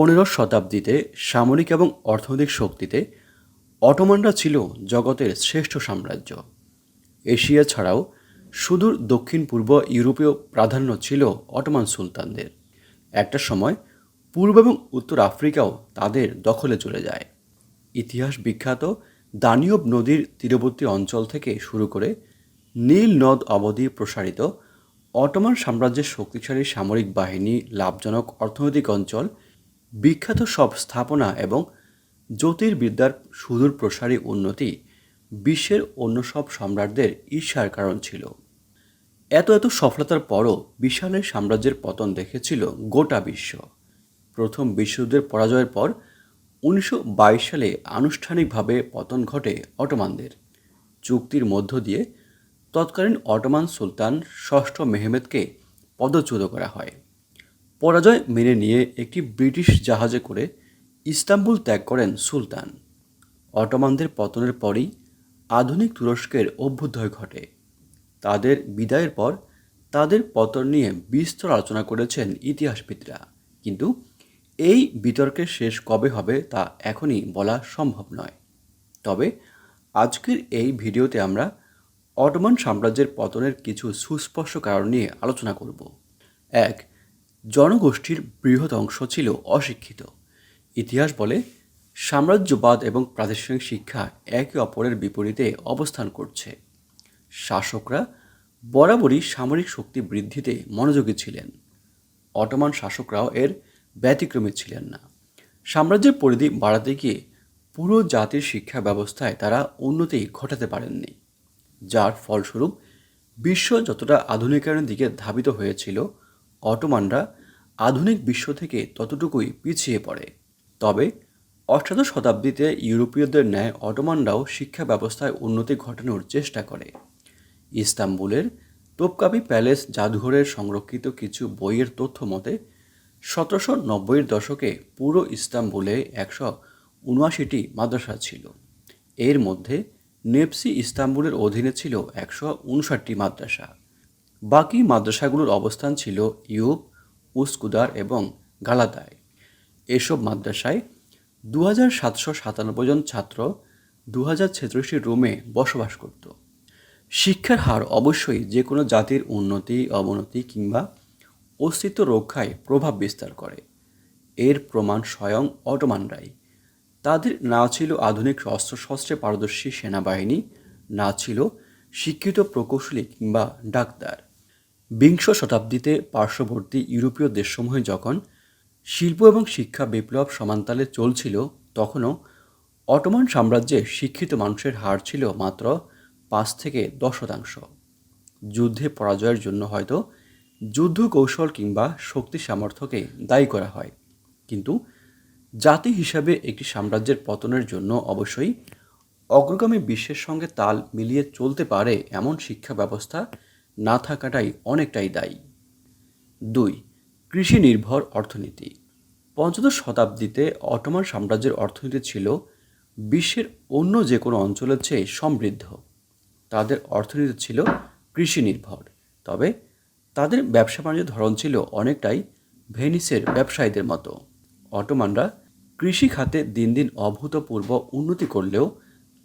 পনেরো শতাব্দীতে সামরিক এবং অর্থনৈতিক শক্তিতে অটোমানরা ছিল জগতের শ্রেষ্ঠ সাম্রাজ্য। এশিয়া ছাড়াও সুদূর, দক্ষিণ, পূর্ব ইউরোপীয় প্রাধান্য ছিল অটোমান সুলতানদের। একটা সময় পূর্ব এবং উত্তর আফ্রিকাও তাদের দখলে চলে যায়। ইতিহাস বিখ্যাত দানিয়ব নদীর তীরবর্তী অঞ্চল থেকে শুরু করে নীল নদ অবধি প্রসারিত অটোমান সাম্রাজ্যের শক্তিশালী সামরিক বাহিনী, লাভজনক অর্থনৈতিক অঞ্চল বিখ্যাত সব স্থাপনা এবং জ্যোতির্বিদ্যার সুদূর প্রসারী উন্নতি বিশ্বের অন্য সব সম্রাটদের ঈর্ষার কারণ ছিল। এত এত সফলতার পরও বিশালের সাম্রাজ্যের পতন দেখেছিল গোটা বিশ্ব। প্রথম বিশ্বযুদ্ধের পরাজয়ের পর উনিশশো বাইশ সালে আনুষ্ঠানিকভাবে পতন ঘটে অটোমানদের। চুক্তির মধ্য দিয়ে তৎকালীন অটোমান সুলতান ষষ্ঠ মেহমেদকে পদচ্যুত করা হয়। পরাজয় মেনে নিয়ে একটি ব্রিটিশ জাহাজে করে ইস্তাম্বুল ত্যাগ করেন সুলতান। অটোমানদের পতনের পরই আধুনিক তুরস্কের অভ্যুদয় ঘটে। তাদের বিদায়ের পর তাদের পতন নিয়ে বিস্তর আলোচনা করেছেন ইতিহাসবিদরা। কিন্তু এই বিতর্কের শেষ কবে হবে তা এখনই বলা সম্ভব নয়। তবে আজকের এই ভিডিওতে আমরা অটোমান সাম্রাজ্যের পতনের কিছু সুস্পষ্ট কারণ নিয়ে আলোচনা করব। এক জনগোষ্ঠীর বৃহৎ অংশ ছিল অশিক্ষিত। ইতিহাস বলে, সাম্রাজ্যবাদ এবং প্রাতিষ্ঠানিক শিক্ষা একে অপরের বিপরীতে অবস্থান করছে। শাসকরা বরাবরই সামরিক শক্তি বৃদ্ধিতে মনোযোগী ছিলেন। অটোমান শাসকরাও এর ব্যতিক্রমী ছিলেন না। সাম্রাজ্যের পরিধি বাড়াতে গিয়ে পুরো জাতির শিক্ষা ব্যবস্থায় তারা উন্নতি ঘটাতে পারেননি, যার ফলস্বরূপ বিশ্ব যতটা আধুনিকায়নের দিকে ধাবিত হয়েছিল অটোমানরা আধুনিক বিশ্ব থেকে ততটুকুই পিছিয়ে পড়ে। তবে অষ্টাদশ শতাব্দীতে ইউরোপীয়দের ন্যায় অটোমানরাও শিক্ষা ব্যবস্থায় উন্নতি ঘটানোর চেষ্টা করে। ইস্তাম্বুলের তোপকাপি প্যালেস জাদুঘরের সংরক্ষিত কিছু বইয়ের তথ্য মতে, সতেরোশো নব্বইয়ের দশকে পুরো ইস্তাম্বুলে একশো উনআশিটি মাদ্রাসা ছিল। এর মধ্যে নেপসি ইস্তাম্বুলের অধীনে ছিল একশো উনষাটটি মাদ্রাসা। বাকি মাদ্রাসাগুলোর অবস্থান ছিল ইউব উস্কুদার এবং গালাতায়। এসব মাদ্রাসায় দু হাজার সাতশো সাতানব্বই জন ছাত্র দু হাজার ছেচল্লিশটি রুমে বসবাস করত। শিক্ষার হার অবশ্যই যে কোনো জাতির উন্নতি, অবনতি কিংবা অস্তিত্ব রক্ষায় প্রভাব বিস্তার করে। এর প্রমাণ স্বয়ং অটোমানরাই। তাদের না ছিল আধুনিক অস্ত্রশস্ত্রে পারদর্শী সেনাবাহিনী, না ছিল শিক্ষিত প্রকৌশলী কিংবা ডাক্তার। বিংশ শতাব্দীতে পার্শ্ববর্তী ইউরোপীয় দেশসমূহে যখন শিল্প এবং শিক্ষা বিপ্লব সমান্তালে চলছিল, তখনও অটোমান সাম্রাজ্যে শিক্ষিত মানুষের হার ছিল মাত্র পাঁচ থেকে দশ শতাংশ। যুদ্ধে পরাজয়ের জন্য হয়তো যুদ্ধ কৌশল কিংবা শক্তি সামর্থ্যকে দায়ী করা হয়। কিন্তু জাতি হিসাবে একটি সাম্রাজ্যের পতনের জন্য অবশ্যই অগ্রগামী বিশ্বের সঙ্গে তাল মিলিয়ে চলতে পারে এমন শিক্ষা ব্যবস্থা না থাকাটাই অনেকটাই দায়ী। দুই কৃষি নির্ভর অর্থনীতি। পঞ্চদশ শতাব্দীতে অটোমান সাম্রাজ্যের অর্থনীতি ছিল বিশ্বের অন্য যে কোনো অঞ্চলের চেয়ে সমৃদ্ধ। তাদের অর্থনীতি ছিল কৃষি নির্ভর তবে তাদের ব্যবসা বাণিজ্যের ধরন ছিল অনেকটাই ভেনিসের ব্যবসায়ীদের মতো। অটোমানরা কৃষি খাতে দিন দিন অভূতপূর্ব উন্নতি করলেও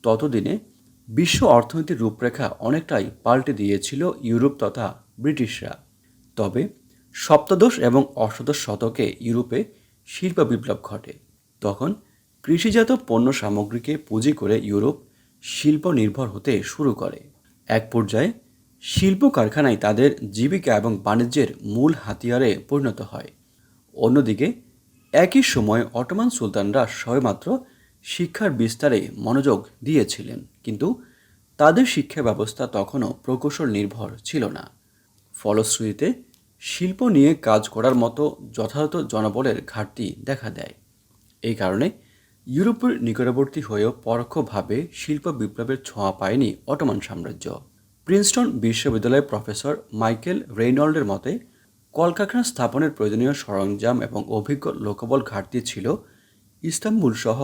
ততদিনে বিশ্ব অর্থনীতির রূপরেখা অনেকটাই পাল্টে দিয়েছিল ইউরোপ তথা ব্রিটিশরা। তবে সপ্তদশ এবং অষ্টাদশ শতকে ইউরোপে শিল্প বিপ্লব ঘটে। তখন কৃষিজাত পণ্য সামগ্রীকে পুঁজি করে ইউরোপ শিল্প নির্ভর হতে শুরু করে। এক পর্যায়ে শিল্প কারখানায় তাদের জীবিকা এবং বাণিজ্যের মূল হাতিয়ারে পরিণত হয়। অন্যদিকে একই সময় অটোমান সুলতানরা সবেমাত্র শিক্ষার বিস্তারে মনোযোগ দিয়েছিলেন, কিন্তু তাদের শিক্ষা ব্যবস্থা তখনও প্রকৌশল নির্ভর ছিল না। ফলশ্রুতিতে, শিল্প নিয়ে কাজ করার মতো যথাযথ জনবলের ঘাটতি দেখা দেয়। এই কারণে ইউরোপের নিকটবর্তী হয়েও পরোক্ষভাবে শিল্প বিপ্লবের ছোঁয়া পায়নি অটোমান সাম্রাজ্য। প্রিন্সটন বিশ্ববিদ্যালয়ের প্রফেসর মাইকেল রেইনল্ডের মতে, কলকারখানা স্থাপনের প্রয়োজনীয় সরঞ্জাম এবং অভিজ্ঞ লোকবল ঘাটতি ছিল ইস্তাম্বুল সহ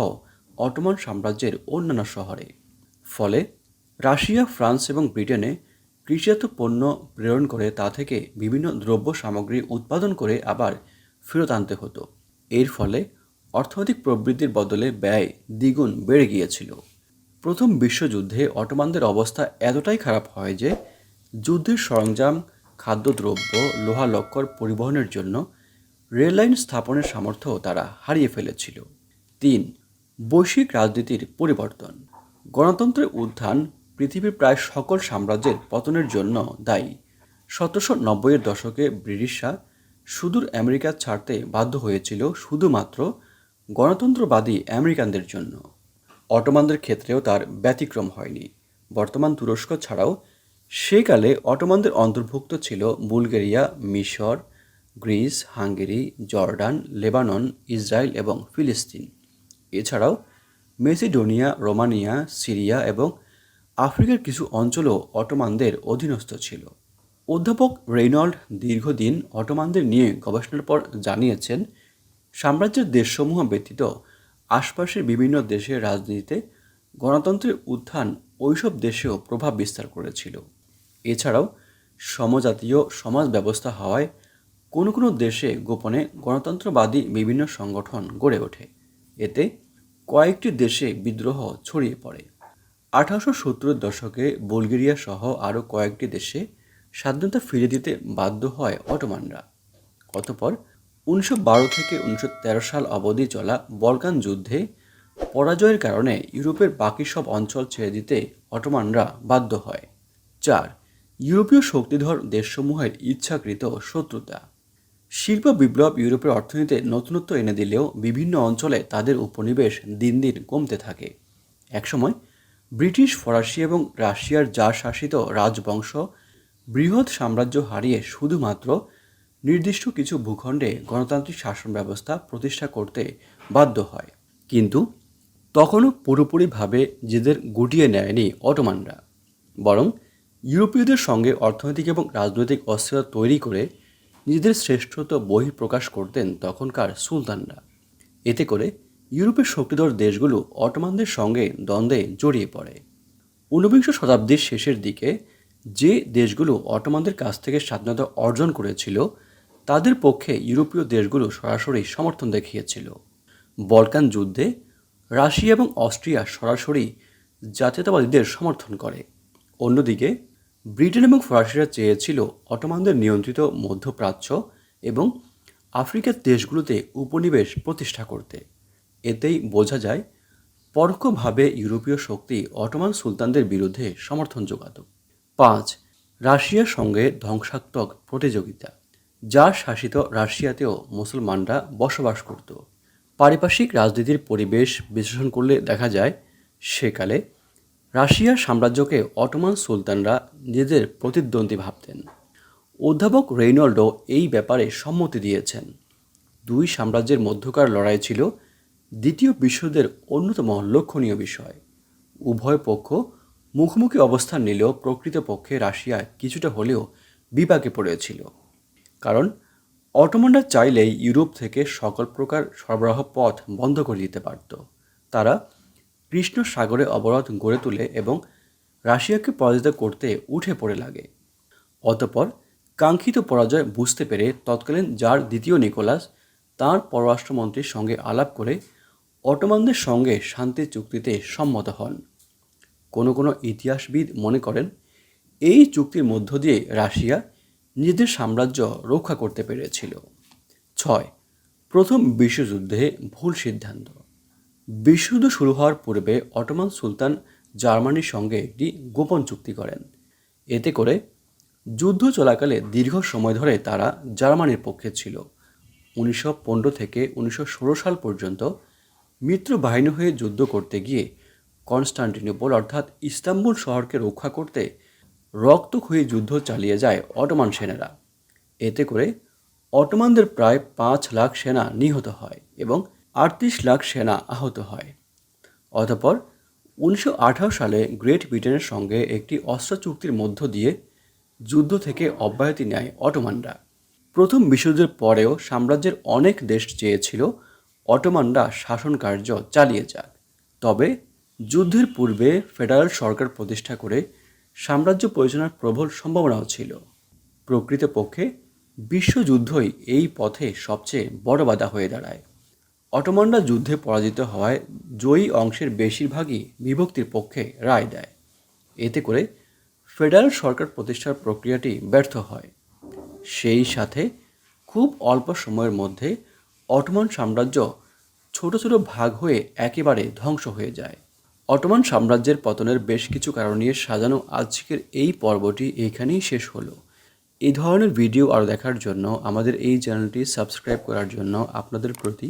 অটোমান সাম্রাজ্যের অন্যান্য শহরে। ফলে রাশিয়া, ফ্রান্স এবং ব্রিটেনে কৃষিজাত পণ্য প্রেরণ করে তা থেকে বিভিন্ন দ্রব্য সামগ্রী উৎপাদন করে আবার ফেরত আনতে হতো। এর ফলে অর্থনৈতিক প্রবৃদ্ধির বদলে ব্যয় দ্বিগুণ বেড়ে গিয়েছিল। প্রথম বিশ্বযুদ্ধে অটোমানদের অবস্থা এতটাই খারাপ হয় যে যুদ্ধের সরঞ্জাম, খাদ্যদ্রব্য, লোহা লক্কর পরিবহনের জন্য রেললাইন স্থাপনের সামর্থ্য তারা হারিয়ে ফেলেছিল। তিন বৈশ্বিক রাজনীতির পরিবর্তন। গণতন্ত্রের উত্থান পৃথিবীর প্রায় সকল সাম্রাজ্যের পতনের জন্য দায়ী। সতেরোশো নব্বইয়ের দশকে ব্রিটিশরা সুদূর আমেরিকা ছাড়তে বাধ্য হয়েছিল শুধুমাত্র গণতন্ত্রবাদী আমেরিকানদের জন্য। অটোমানদের ক্ষেত্রেও তার ব্যতিক্রম হয়নি। বর্তমান তুরস্ক ছাড়াও সেকালে অটোমানদের অন্তর্ভুক্ত ছিল বুলগেরিয়া, মিশর, Greece, Hungary, Jordan, Lebanon, Israel এবং ফিলিস্তিন। এছাড়াও মেসিডোনিয়া, রোমানিয়া, সিরিয়া এবং আফ্রিকার কিছু অঞ্চলও অটোমানদের অধীনস্থ ছিল। অধ্যাপক রেইনল্ড দীর্ঘদিন অটোমানদের নিয়ে গবেষণার পর জানিয়েছেন, সাম্রাজ্যের দেশসমূহ ব্যতীত আশপাশের বিভিন্ন দেশের রাজনীতিতে গণতন্ত্রের উত্থান ওইসব দেশেও প্রভাব বিস্তার করেছিল। এছাড়াও সমজাতীয় সমাজ ব্যবস্থা হওয়ায় কোনো কোনো দেশে গোপনে গণতন্ত্রবাদী বিভিন্ন সংগঠন গড়ে ওঠে। এতে কয়েকটি দেশে বিদ্রোহ ছড়িয়ে পড়ে। আঠারোশো সত্তরের দশকে বুলগেরিয়া সহ আরও কয়েকটি দেশে স্বাধীনতা ফিরে দিতে বাধ্য হয় অটোমানরা। অতপর উনিশশো বারো থেকে উনিশশো তেরো সাল অবধি চলা বলকান যুদ্ধে পরাজয়ের কারণে ইউরোপের বাকি সব অঞ্চল ছেড়ে দিতে অটোমানরা বাধ্য হয়। চার, ইউরোপীয় শক্তিধর দেশসমূহের ইচ্ছাকৃত শত্রুতা। শিল্প বিপ্লব ইউরোপের অর্থনীতিতে নতুনত্ব এনে দিলেও বিভিন্ন অঞ্চলে তাদের উপনিবেশ দিন দিন কমতে থাকে। একসময় ব্রিটিশ, ফরাসি এবং রাশিয়ার যা শাসিত রাজবংশ বৃহৎ সাম্রাজ্য হারিয়ে শুধুমাত্র নির্দিষ্ট কিছু ভূখণ্ডে গণতান্ত্রিক শাসন ব্যবস্থা প্রতিষ্ঠা করতে বাধ্য হয়। কিন্তু তখনও পুরোপুরিভাবে নিজেদের গুটিয়ে নেয়নি অটোমানরা। বরং ইউরোপীয়দের সঙ্গে অর্থনৈতিক এবং রাজনৈতিক অস্থিরতা তৈরি করে নিজেদের শ্রেষ্ঠত্ব বহিঃপ্রকাশ করতেন তখনকার সুলতানরা। এতে করে ইউরোপের শক্তিধর দেশগুলো অটোমানদের সঙ্গে দ্বন্দ্বে জড়িয়ে পড়ে। ঊনবিংশ শতাব্দীর শেষের দিকে যে দেশগুলো অটোমানদের কাছ থেকে স্বাধীনতা অর্জন করেছিল, তাদের পক্ষে ইউরোপীয় দেশগুলো সরাসরি সমর্থন দেখিয়েছিল। বলকান যুদ্ধে রাশিয়া এবং অস্ট্রিয়া সরাসরি জাতীয়তাবাদীদের সমর্থন করে। অন্যদিকে ব্রিটেন এবং ফরাসিরা চেয়েছিল অটোমানদের নিয়ন্ত্রিত মধ্যপ্রাচ্য এবং আফ্রিকার দেশগুলোতে উপনিবেশ প্রতিষ্ঠা করতে। এতেই বোঝা যায়, পরোক্ষভাবে ইউরোপীয় শক্তি অটোমান সুলতানদের বিরুদ্ধে সমর্থন যোগাত। পাঁচ, রাশিয়ার সঙ্গে ধ্বংসাত্মক প্রতিযোগিতা যার শাসিত রাশিয়াতেও মুসলমানরা বসবাস করত। পারিপার্শ্বিক রাজনীতির পরিবেশ বিশ্লেষণ করলে দেখা যায়, সেকালে রাশিয়ার সাম্রাজ্যকে অটোমান সুলতানরা নিজেদের প্রতিদ্বন্দ্বী ভাবতেন। অধ্যাপক রেইনল্ডো এই ব্যাপারে সম্মতি দিয়েছেন। দুই সাম্রাজ্যের মধ্যকার লড়াই ছিল দ্বিতীয় বিশ্বযুদ্ধের অন্যতম লক্ষণীয় বিষয়। উভয় পক্ষ মুখোমুখি অবস্থান নিলেও প্রকৃতপক্ষে রাশিয়া কিছুটা হলেও বিপাকে পড়েছিল। কারণ অটোমানরা চাইলেই ইউরোপ থেকে সকল প্রকার সরবরাহ পথ বন্ধ করে দিতে পারত। তারা কৃষ্ণ সাগরে অবরোধ গড়ে তোলে এবং রাশিয়াকে পরাজিত করতে উঠে পড়ে লাগে। অতপর কাঙ্ক্ষিত পরাজয় বুঝতে পেরে তৎকালীন যার দ্বিতীয় নিকোলাস, তাঁর পররাষ্ট্রমন্ত্রীর সঙ্গে আলাপ করে অটোমানদের সঙ্গে শান্তি চুক্তিতে সম্মত হন। কোনো কোনো ইতিহাসবিদ মনে করেন, এই চুক্তির মধ্য দিয়ে রাশিয়া নিজেদের সাম্রাজ্য রক্ষা করতে পেরেছিল। ছয়, প্রথম বিশ্বযুদ্ধে ভুল সিদ্ধান্ত। বিশ্বযুদ্ধ শুরু হওয়ার পূর্বে অটোমান সুলতান জার্মানির সঙ্গে একটি গোপন চুক্তি করেন। এতে করে যুদ্ধ চলাকালে দীর্ঘ সময় ধরে তারা জার্মানির পক্ষে ছিল। উনিশশো পনেরো থেকে উনিশশো ষোলো সাল পর্যন্ত মিত্র বাহিনী হয়ে যুদ্ধ করতে গিয়ে কনস্টান্টিনোপল অর্থাৎ ইস্তাম্বুল শহরকে রক্ষা করতে রক্ত রক্তক্ষয়ী যুদ্ধ চালিয়ে যায় অটোমান সেনারা। এতে করে অটোমানদের প্রায় পাঁচ লাখ সেনা নিহত হয় এবং আটত্রিশ লাখ সেনা আহত হয়। অতপর উনিশশো আঠারো সালে গ্রেট ব্রিটেনের সঙ্গে একটি অস্ত্র চুক্তির মধ্য দিয়ে যুদ্ধ থেকে অব্যাহতি নেয় অটোমানরা। প্রথম বিশ্বযুদ্ধের পরেও সাম্রাজ্যের অনেক দেশ চেয়েছিল অটোমানরা শাসন কার্য চালিয়ে যাক। তবে যুদ্ধের পূর্বে ফেডারেল সরকার প্রতিষ্ঠা করে সাম্রাজ্য পরিচালনার প্রবল সম্ভাবনাও ছিল। প্রকৃতপক্ষে বিশ্বযুদ্ধই এই পথে সবচেয়ে বড় বাধা হয়ে দাঁড়ায়। অটোমানরা যুদ্ধে পরাজিত হওয়ায় জয়ী অংশের বেশিরভাগই বিভক্তির পক্ষে রায় দেয়। এতে করে ফেডারেল সরকার প্রতিষ্ঠার প্রক্রিয়াটি ব্যর্থ হয়। সেই সাথে খুব অল্প সময়ের মধ্যে অটোমান সাম্রাজ্য ছোট ছোট ভাগ হয়ে একেবারে ধ্বংস হয়ে যায়। অটোমান সাম্রাজ্যের পতনের বেশ কিছু কারণ নিয়ে সাজানো আজকের এই পর্বটি এখানেই শেষ হলো। এই ধরনের ভিডিও আরও দেখার জন্য আমাদের এই চ্যানেলটি সাবস্ক্রাইব করার জন্য আপনাদের প্রতি